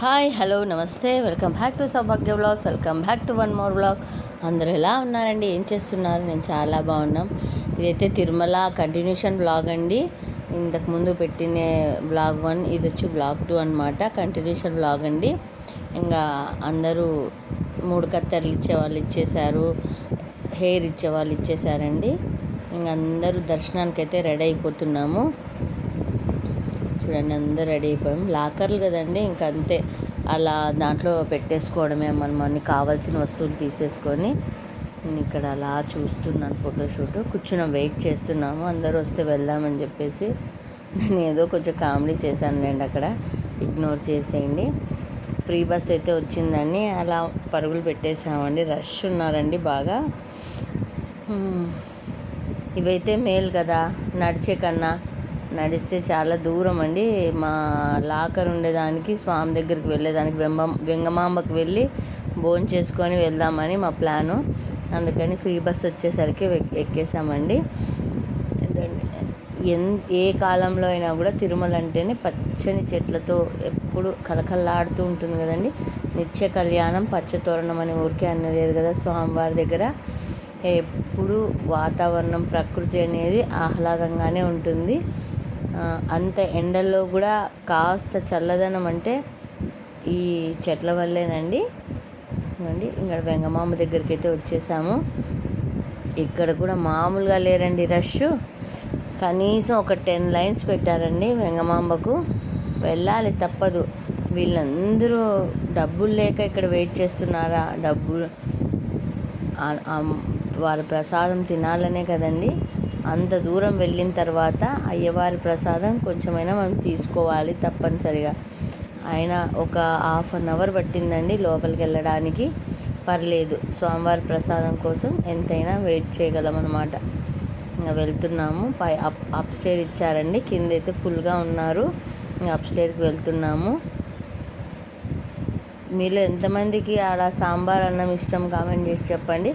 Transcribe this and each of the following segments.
Hi hello namaste. Welcome back to Saubhagya blogs welcome back to one more blog అందరూ ఎలా ఉన్నారండి? ఏం చేస్తున్నారు? నేను చాలా బాగున్నాం. ఇదైతే తిరుమల కంటిన్యూషన్ బ్లాగ్ అండి. ఇంతకు ముందు పెట్టిన బ్లాగ్ వన్ ఇది వచ్చి బ్లాగ్ టూ అనమాట కంటిన్యూషన్ బ్లాగ్ అండి. ఇంకా అందరూ మూడు కత్తెరలు ఇచ్చే వాళ్ళు ఇచ్చేశారు. హెయిర్ ఇచ్చే వాళ్ళు ఇచ్చేసారండి ఇంకా అందరూ దర్శనానికి అయితే రెడీ అయిపోతున్నాము. చూడండి అందరు రెడీ అయిపోయాం. లాకర్లు కదండి ఇంకా అంతే. అలా దాంట్లో పెట్టేసుకోవడమే మన అన్ని కావాల్సిన వస్తువులు తీసేసుకొని నేను ఇక్కడ అలా చూస్తున్నాను ఫోటోషూట్. కూర్చున్నాం వెయిట్ చేస్తున్నాము. అందరూ వస్తే వెళ్దామని చెప్పేసి నేను ఏదో కొంచెం కామెడీ చేశానులేండి అక్కడ. ఇగ్నోర్ చేసేయండి. ఫ్రీ బస్ అయితే వచ్చిందని అలా పరుగులు పెట్టేసామండి రష్ ఉన్నారండి బాగా. ఇవైతే మేలు కదా నడిచే కన్నా. నడిస్తే చాలా దూరం అండి. మా లాకర్ ఉండేదానికి స్వామి దగ్గరికి వెళ్ళేదానికి వెంబ వెంగమాంబకు వెళ్ళి భోజనం చేసుకొని వెళ్దామని మా ప్లాను. అందుకని ఫ్రీ బస్ వచ్చేసరికి ఎక్కేసామండి. ఎన్ ఏ కాలంలో అయినా కూడా తిరుమల అంటేనే పచ్చని చెట్లతో ఎప్పుడు కలకల్లాడుతూ ఉంటుంది కదండి. నిత్య కళ్యాణం పచ్చతోరణం అని ఊరికే అనలేదు కదా స్వామివారి దగ్గర. ఎప్పుడు వాతావరణం ప్రకృతి అనేది ఆహ్లాదంగానే ఉంటుంది. అంత ఎండల్లో కూడా కాస్త చల్లదనం అంటే ఈ చెట్ల వల్లేనండి. అండి ఇక్కడ వెంగమామ దగ్గరికి అయితే వచ్చేసాము. ఇక్కడ కూడా మామూలుగా లేరండి రష్. కనీసం ఒక టెన్ లైన్స్ పెట్టారండి వెంగమాంబకు. వెళ్ళాలి తప్పదు. వీళ్ళందరూ డబ్బులు లేక ఇక్కడ వెయిట్ చేస్తున్నారా? డబ్బులు వాళ్ళ ప్రసాదం తినాలనే కదండి. అంత దూరం వెళ్ళిన తర్వాత అయ్యవారి ప్రసాదం కొంచెమైనా మనం తీసుకోవాలి తప్పనిసరిగా. ఆయన ఒక హాఫ్ అన్ అవర్ పట్టిందండి లోపలికి వెళ్ళడానికి. పర్లేదు స్వామివారి ప్రసాదం కోసం ఎంతైనా వెయిట్ చేయగలం అనమాట ఇంకా వెళ్తున్నాము. పై అప్ అప్ స్టేర్ ఇచ్చారండి. కింద అయితే ఫుల్గా ఉన్నారు. ఇంకా అప్ స్టేర్కి వెళ్తున్నాము. మీలో ఎంతమందికి ఆడ సాంబార్ అన్నం ఇష్టం కామెంట్ చేసి చెప్పండి.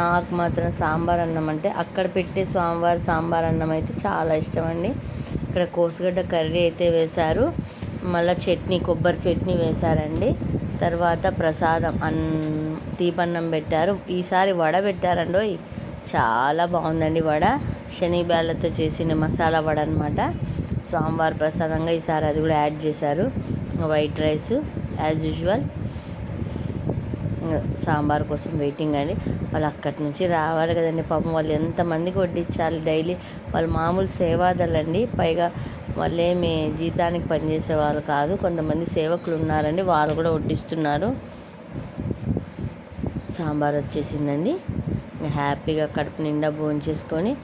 నాకు మాత్రం సాంబార్ అన్నం అంటే అక్కడ పెట్టే స్వామివారి సాంబార్ అన్నం అయితే చాలా ఇష్టం అండి. ఇక్కడ కోసుగడ్డ కర్రీ అయితే వేశారు. మళ్ళీ చట్నీ కొబ్బరి చట్నీ వేశారండి. తర్వాత ప్రసాదం అన్ తీపన్నం పెట్టారు. ఈసారి వడ పెట్టారండి చాలా బాగుందండి వడ. శనిబ్యాళ్ళతో చేసిన మసాలా వడ అనమాట స్వామివారి ప్రసాదంగా ఈసారి అది కూడా యాడ్ చేశారు. White rice as usual. Sambar కోసం వెయిటింగ్ అండి. వాళ్ళు అక్కడి నుంచి రావాలి కదండి. పాపం వాళ్ళు ఎంతమందికి వడ్డించాలి డైలీ. వాళ్ళు మామూలు సేవాదాలండి. పైగా వాళ్ళేమి జీతానికి పనిచేసే వాళ్ళు కాదు. కొంతమంది సేవకులు ఉన్నారండి. వాళ్ళు కూడా వడ్డిస్తున్నారు. సాంబార్ వచ్చేసిందండి. హ్యాపీగా కడుపు నిండా భోజనం చేసుకొని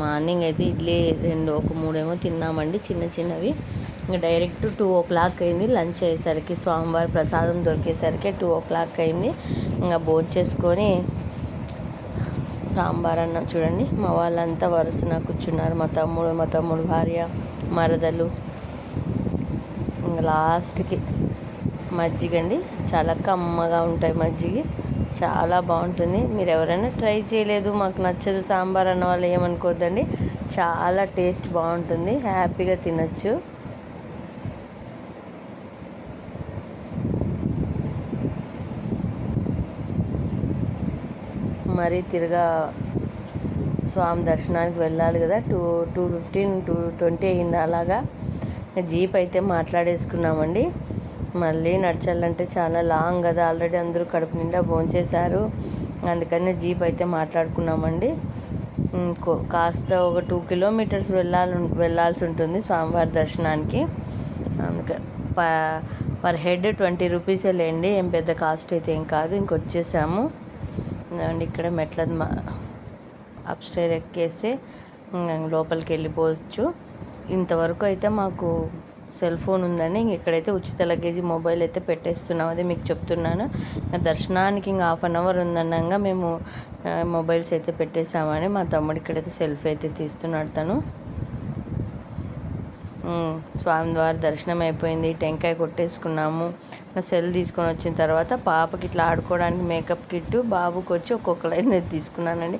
మార్నింగ్ అయితే ఇడ్లీ రెండు ఒక మూడేమో తిన్నామండి చిన్న చిన్నవి. ఇంకా డైరెక్ట్ టూ ఓ క్లాక్ అయింది లంచ్ అయ్యేసరికి స్వామివారి ప్రసాదం దొరికేసరికి టూ ఓ క్లాక్ అయింది. ఇంకా భోజనం చేసుకొని సాంబార్ అన్న చూడండి. మా వాళ్ళంతా వరుసన కూర్చున్నారు మా తమ్ముడు మా తమ్ముడు భార్య మరదలు. ఇంకా లాస్ట్కి మజ్జిగండి చాలా కమ్మగా ఉంటాయి మజ్జిగ. చాలా బాగుంటుంది. మీరు ఎవరైనా ట్రై చేయలేదు మాకు నచ్చదు సాంబార్ అన్న వాళ్ళు ఏమనుకోవద్దండి చాలా టేస్ట్ బాగుంటుంది. హ్యాపీగా తినచ్చు. మరీ తిరగా స్వామి దర్శనానికి వెళ్ళాలి కదా. Two two fifteen two twenty అయింది అలాగా. జీప్ అయితే మాట్లాడేసుకున్నామండి. మళ్ళీ నడచాలంటే చాలా లాంగ్ కదా. ఆల్రెడీ అందరూ కడుపు నిండా భోంచేశారు అందుకని జీప్ అయితే మాట్లాడుకున్నామండి. కాస్త ఒక టూ కిలోమీటర్స్ వెళ్ళాలి వెళ్ళాల్సి ఉంటుంది స్వామివారి దర్శనానికి. అందుకే పర్ హెడ్ ట్వంటీ రూపీసే లేండి. ఏం పెద్ద కాస్ట్ అయితే ఏం కాదు. ఇంకొచ్చేసాము. అండ్ ఇక్కడ మెట్ల అప్ స్టైర్ ఎక్కేస్తే లోపలికి వెళ్ళిపోవచ్చు. ఇంతవరకు అయితే మాకు సెల్ ఫోన్ ఉందండి. ఇంక ఇక్కడైతే ఉచిత లగేజీ మొబైల్ అయితే పెట్టేస్తున్నాం. అది మీకు చెప్తున్నాను. దర్శనానికి ఇంకా హాఫ్ అన్ అవర్ ఉందన్నాగా మేము మొబైల్స్ అయితే పెట్టేసామని మా తమ్ముడు ఇక్కడైతే సెల్ఫీ అయితే తీస్తున్నాడు తను. స్వామి ద్వారా దర్శనం అయిపోయింది. టెంకాయ కొట్టేసుకున్నాము. సెల్ తీసుకొని వచ్చిన తర్వాత పాపకి ఇట్లా ఆడుకోవడానికి మేకప్ కిట్ బాబుకి వచ్చి ఒక్కొక్క లైన్ తీసుకున్నానండి.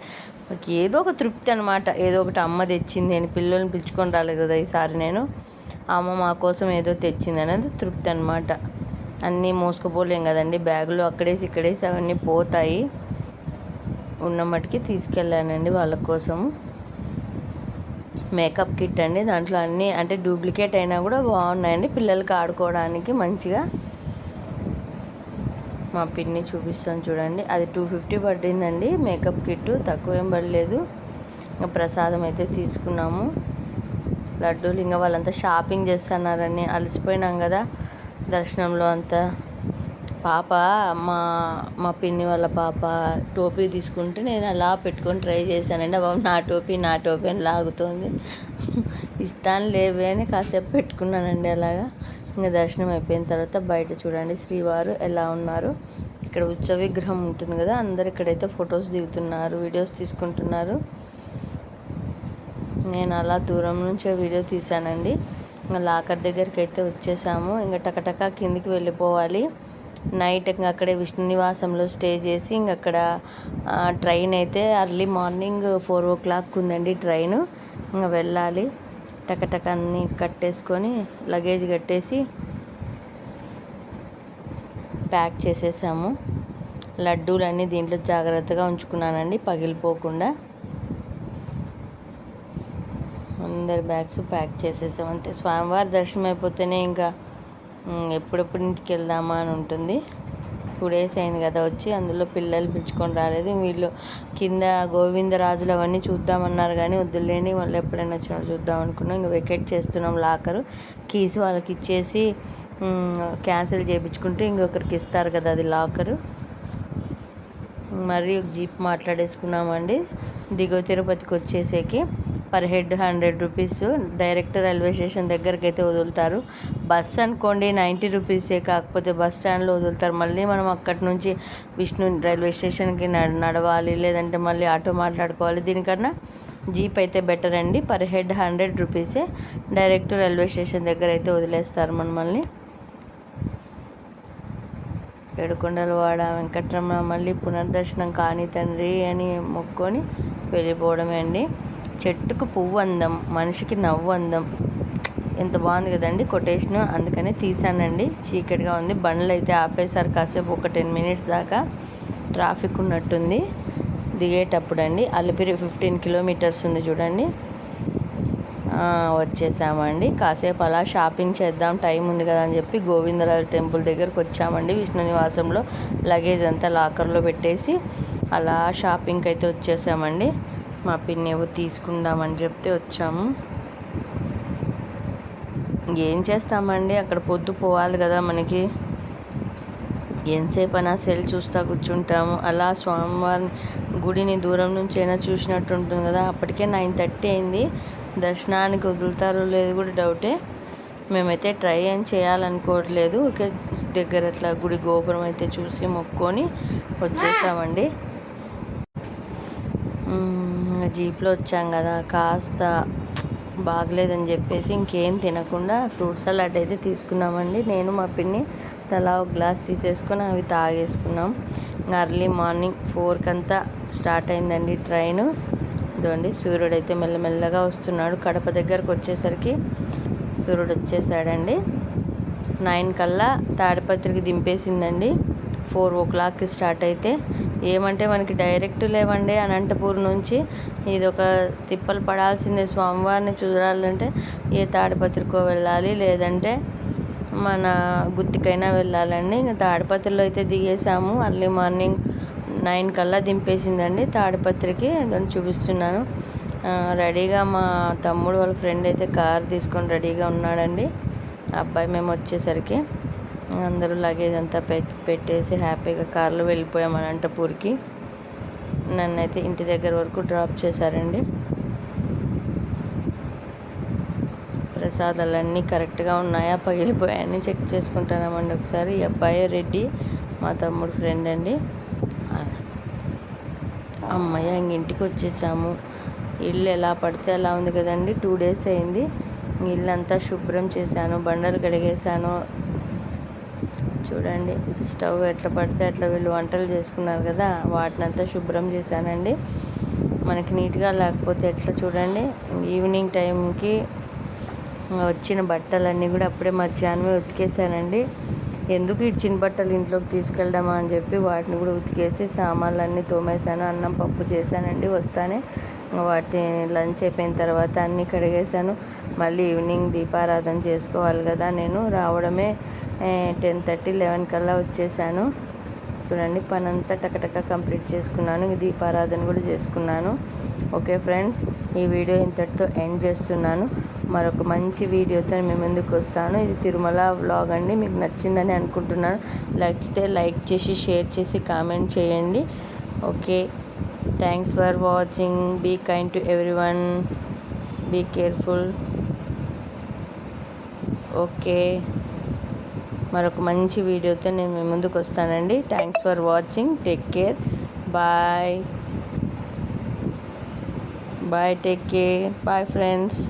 నాకు ఏదో ఒక తృప్తి అనమాట ఏదో ఒకటి అమ్మ తెచ్చింది నేను పిల్లల్ని పిలుచుకొని రాలేదు కదా ఈసారి నేను. అమ్మ మా కోసం ఏదో తెచ్చింది అనేది తృప్తి అనమాట అన్నీ మోసుకుపోలేం కదండి. బ్యాగులు అక్కడేసి ఇక్కడేసి అవన్నీ పోతాయి. ఉన్న మట్టుకి తీసుకెళ్ళానండి వాళ్ళ కోసం. మేకప్ కిట్ అండి. దాంట్లో అన్నీ అంటే డూప్లికేట్ అయినా కూడా బాగున్నాయండి. పిల్లలకి ఆడుకోవడానికి మంచిగా. మా పిన్ని చూపిస్తాను చూడండి. అది టూ ఫిఫ్టీ పడిందండి. మేకప్ కిట్ తక్కువ ఏం పడలేదు ప్రసాదం అయితే తీసుకున్నాము. లడ్డూలు ఇంకా వాళ్ళంతా షాపింగ్ చేస్తున్నారని అలసిపోయినాం కదా దర్శనంలో అంతా. పాప మా మా పిన్ని వాళ్ళ పాప టోపీ తీసుకుంటే నేను అలా పెట్టుకొని ట్రై చేశానండి. బాబు నా టోపీ నా టోపీ అని లాగుతోంది. ఇస్తాను లేవే అని కాసేపు పెట్టుకున్నానండి అలాగా. ఇంకా దర్శనం అయిపోయిన తర్వాత బయట చూడండి శ్రీవారు ఎలా ఉన్నారు. ఇక్కడ ఉత్సవ విగ్రహం ఉంటుంది కదా అందరు ఇక్కడైతే ఫొటోస్ దిగుతున్నారు వీడియోస్ తీసుకుంటున్నారు. నేను అలా దూరం నుంచే వీడియో తీశానండి. ఇంకా లాకర్ దగ్గరికి అయితే వచ్చేసాము. ఇంకా టకటక కిందికి వెళ్ళిపోవాలి. నైట్ ఇంకా అక్కడే విష్ణు నివాసంలో స్టే చేసి ఇంక అక్కడ ట్రైన్ అయితే early morning four o'clock ఉందండి ట్రైన్. ఇంకా వెళ్ళాలి. టకటక అన్ని కట్టేసుకొని లగేజ్ కట్టేసి ప్యాక్ చేసేసాము. లడ్డూలన్నీ దీంట్లో జాగ్రత్తగా ఉంచుకున్నానండి. పగిలిపోకుండా. అందరి బ్యాగ్స్ ప్యాక్ చేసేసాం. అంతే. స్వామివారి దర్శనం అయిపోతేనే ఇంకా ఎప్పుడెప్పుడు ఇంటికి వెళ్దామా అని ఉంటుంది. టూ డేస్ అయింది కదా వచ్చి అందులో పిల్లలు పిలుచుకొని రాలేదు. వీళ్ళు కింద గోవిందరాజులు అవన్నీ చూద్దామన్నారు కానీ వద్దులేని వాళ్ళు ఎప్పుడైనా వచ్చినప్పుడు చూద్దాం అనుకున్నాం. ఇంకా వెకెట్ చేస్తున్నాం లాకరు. కీస్ వాళ్ళకి ఇచ్చేసి క్యాన్సిల్ చేయించుకుంటే ఇంకొకరికి ఇస్తారు కదా అది లాకరు. మరి జీప్ మాట్లాడేసుకున్నామండి. దిగువ తిరుపతికి వచ్చేసేకి. Per head hundred rupees direct railway station దగ్గరికి అయితే వదులుతారు. బస్ అనుకోండి నైంటీ రూపీసే కాకపోతే బస్ స్టాండ్లో వదులుతారు. మళ్ళీ మనం అక్కడి నుంచి విష్ణు రైల్వే స్టేషన్కి నడవాలి లేదంటే మళ్ళీ ఆటో మాట్లాడుకోవాలి. దీనికన్నా జీప్ అయితే బెటర్ అండి. పర్ హెడ్ హండ్రెడ్ రూపీసే డైరెక్ట్ రైల్వే స్టేషన్ దగ్గర అయితే వదిలేస్తారు మనల్ని ఏడుకొండలవాడ వెంకట్రమణ మళ్ళీ పునర్దర్శనం కాని తండ్రి అని మొక్కొని వెళ్ళిపోవడమే అండి. చెట్టుకు పువ్వు అందం మనిషికి నవ్వు అందం. ఎంత బాగుంది కదండి కొటేషన్. అందుకనే తీసానండి. చీకటిగా ఉంది. బండ్లు అయితే ఆపేశారు కాసేపు ఒక టెన్ మినిట్స్ దాకా. ట్రాఫిక్ ఉన్నట్టుంది. దిగేటప్పుడు అండి అలిపిరి ఫిఫ్టీన్ కిలోమీటర్స్ ఉంది చూడండి. వచ్చేసామండి. కాసేపు అలా షాపింగ్ చేద్దాం. టైం ఉంది కదా అని చెప్పి గోవిందరాజు టెంపుల్ దగ్గరకు వచ్చామండి విష్ణు నివాసంలో. లగేజ్ అంతా లాకర్లో పెట్టేసి అలా షాపింగ్కి అయితే వచ్చేసామండి. మా పిన్ని తీసుకుందామని చెప్తే వచ్చాము. ఏం చేస్తామండి? అక్కడ పొద్దు పోవాలి కదా మనకి. ఎంతసేపు అయినా సెల్ చూస్తూ కూర్చుంటాము. అలా స్వామివారిని గుడిని దూరం నుంచి అయినా చూసినట్టు ఉంటుంది కదా. అప్పటికే నైన్ థర్టీ అయింది. దర్శనానికి వదులుతారో లేదు కూడా డౌటే. మేమైతే ట్రై ఏం చేయాలనుకోవట్లేదు. ఓకే దగ్గర అట్లా గుడి గోపురం అయితే చూసి మొక్కొని వచ్చేసామండి. జీప్లో వచ్చాం కదా కాస్త బాగలేదని చెప్పేసి ఇంకేం తినకుండా ఫ్రూట్ సలాడ్ అయితే తీసుకున్నామండి. నేను మా పిన్ని తలా ఒక గ్లాస్ తీసేసుకొని అవి తాగేసుకున్నాం. అర్లీ మార్నింగ్ ఫోర్కి అంతా స్టార్ట్ అయిందండి ట్రైన్. ఇదండి సూర్యుడు అయితే మెల్లమెల్లగా వస్తున్నాడు. కడప దగ్గరకు వచ్చేసరికి సూర్యుడు వచ్చేసాడండి. నైన్ కల్లా తాడిపత్రికి దింపేసిందండి. ఫోర్ ఓ క్లాక్కి స్టార్ట్ అయితే ఏమంటే మనకి డైరెక్ట్ లేవండి అనంతపూర్ నుంచి. ఇది ఒక తిప్పలు పడాల్సిందే స్వామివారిని చూడాలంటే ఏ తాడిపత్రికో వెళ్ళాలి లేదంటే మన గుత్తికైనా వెళ్ళాలండి. ఇంకా తాడిపత్రిలో అయితే దిగేసాము అర్లీ మార్నింగ్ నైన్ కల్లా దింపేసిందండి తాడిపత్రికి. దాన్ని చూపిస్తున్నాను. రెడీగా మా తమ్ముడు వాళ్ళ ఫ్రెండ్ అయితే కార్ తీసుకొని రెడీగా ఉన్నాడండి. అబ్బాయి మేము వచ్చేసరికి. అందరూ లగేజ్ అంతా పెట్టేసి హ్యాపీగా కార్లో వెళ్ళిపోయాం అనంతపూర్కి. నన్ను అయితే ఇంటి దగ్గర వరకు డ్రాప్ చేశారండి. ప్రసాదాలన్నీ కరెక్ట్గా ఉన్నాయా పగిలిపోయాయని చెక్ చేసుకుంటానామండి ఒకసారి. ఈ అబ్బాయి రెడ్డి మా తమ్ముడు ఫ్రెండ్ అండి. అమ్మయ్య ఇంక ఇంటికి వచ్చేసాము. ఇల్లు ఎలా పడితే అలా ఉంది కదండి. టూ డేస్ అయింది. ఇల్లు అంతా శుభ్రం చేశాను బండలు కడిగేశాను. చూడండి స్టవ్ ఎట్లా పడితే అట్లా వీళ్ళు వంటలు చేసుకున్నారు కదా వాటినంతా శుభ్రం చేశానండి. మనకి నీట్గా లేకపోతే ఎట్లా చూడండి ఈవినింగ్ టైంకి వచ్చిన బట్టలన్నీ కూడా అప్పుడే మధ్యాహ్నమే ఉతికేసానండి ఎందుకు ఇచ్చిన బట్టలు ఇంట్లోకి తీసుకెళ్దామా అని చెప్పి వాటిని కూడా ఉతికేసి సామాన్లన్నీ తోమేశాను అన్నం పప్పు చేశానండి వస్తానే. వాటిని లంచ్ అయిపోయిన తర్వాత అన్నీ కడిగేశాను. మళ్ళీ ఈవినింగ్ దీపారాధన చేసుకోవాలి కదా. నేను రావడమే టెన్ థర్టీ లెవెన్ కల్లా వచ్చేసాను. చూడండి పని అంతా టకటక కంప్లీట్ చేసుకున్నాను. ఇంక దీపారాధన కూడా చేసుకున్నాను. ఓకే ఫ్రెండ్స్ ఈ వీడియో ఇంతటితో ఎండ్ చేస్తున్నాను. మరొక మంచి వీడియోతో మేము ముందుకు వస్తాను. ఇది తిరుమల వ్లాగ్ అండి. మీకు నచ్చిందని అనుకుంటున్నాను. నచ్చితే లైక్ చేసి షేర్ చేసి కామెంట్ చేయండి. Okay. Thanks for watching be kind to everyone be careful okay మరొక మంచి వీడియోతో నేను మీ ముందుకు వస్తానండి. Thanks for watching take care bye bye take care bye friends